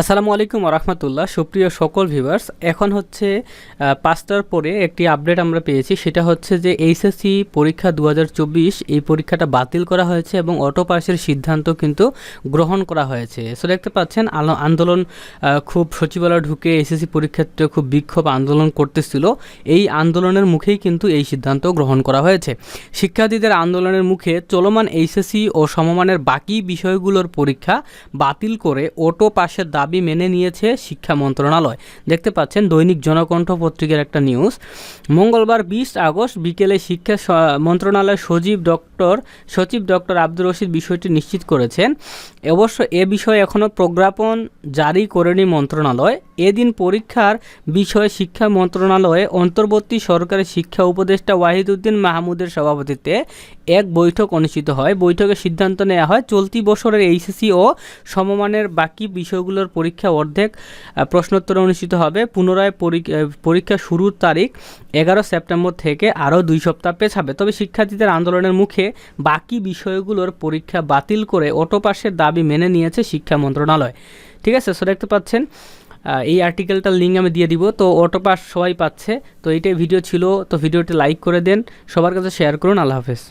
আসসালামু আলাইকুম রহমতুল্লাহ সুপ্রিয় সকল ভিউয়ার্স, এখন হচ্ছে পাঁচটার পরে একটি আপডেট আমরা পেয়েছি। সেটা হচ্ছে যে এইচএসসি পরীক্ষা দু হাজার চব্বিশ, এই পরীক্ষাটা বাতিল করা হয়েছে এবং অটো পাসের সিদ্ধান্ত কিন্তু গ্রহণ করা হয়েছে। সো দেখতে পাচ্ছেন, আলো- আন্দোলন খুব সচিবালয় ঢুকে এসএসসি পরীক্ষার্থী খুব বিক্ষোভ আন্দোলন করতেছিল। এই আন্দোলনের মুখেই কিন্তু এই সিদ্ধান্ত গ্রহণ করা হয়েছে। শিক্ষার্থীদের আন্দোলনের মুখে চলমান এইচএসসি ও সমমানের বাকি বিষয়গুলোর পরীক্ষা বাতিল করে অটো পাশের দাবি মেনে নিয়েছে শিক্ষা মন্ত্রণালয়। দেখতে পাচ্ছেন দৈনিক জনকণ্ঠ পত্রিকার একটা নিউজ। মঙ্গলবার বিশ আগস্ট বিকেলে শিক্ষা মন্ত্রণালয়ের সচিব ডক্টর সচিব ডক্টর আব্দুর রশিদ বিষয়টি নিশ্চিত করেছেন। অবশ্য এ বিষয়ে এখনও প্রজ্ঞাপন জারি করেনি মন্ত্রণালয়। এদিন পরীক্ষার বিষয়ে শিক্ষা মন্ত্রণালয়ে অন্তর্বর্তী সরকারের শিক্ষা উপদেষ্টা ওয়াহিদউদ্দিন মাহমুদের সভাপতিত্বে এক বৈঠক অনুষ্ঠিত হয়। বৈঠকে সিদ্ধান্ত নেওয়া হয়, চলতি বছরের এইচএসসি ও সমমানের বাকি বিষয়গুলোর পরীক্ষা অর্ধেক প্রশ্নোত্তর অনুষ্ঠিত হবে। পুনরায় পরীক্ষা শুরুর তারিখ এগারো সেপ্টেম্বর থেকে আরও দুই সপ্তাহ পেছাবে। তবে শিক্ষার্থীদের আন্দোলনের মুখে বাকি বিষয়গুলোর পরীক্ষা বাতিল করে অটো পাসের দাবি মেনে নিয়েছে শিক্ষা মন্ত্রণালয়। ঠিক আছে সো দেখতে পাচ্ছেন এই আর্টিকেলটার লিঙ্ক আমি দিয়ে দিব। তো অটো পাস সবাই পাচ্ছে। তো এইটাই ভিডিও ছিল। তো ভিডিওটি লাইক করে দেন। সবার কাছে শেয়ার করুন। আল্লাহ হাফেজ।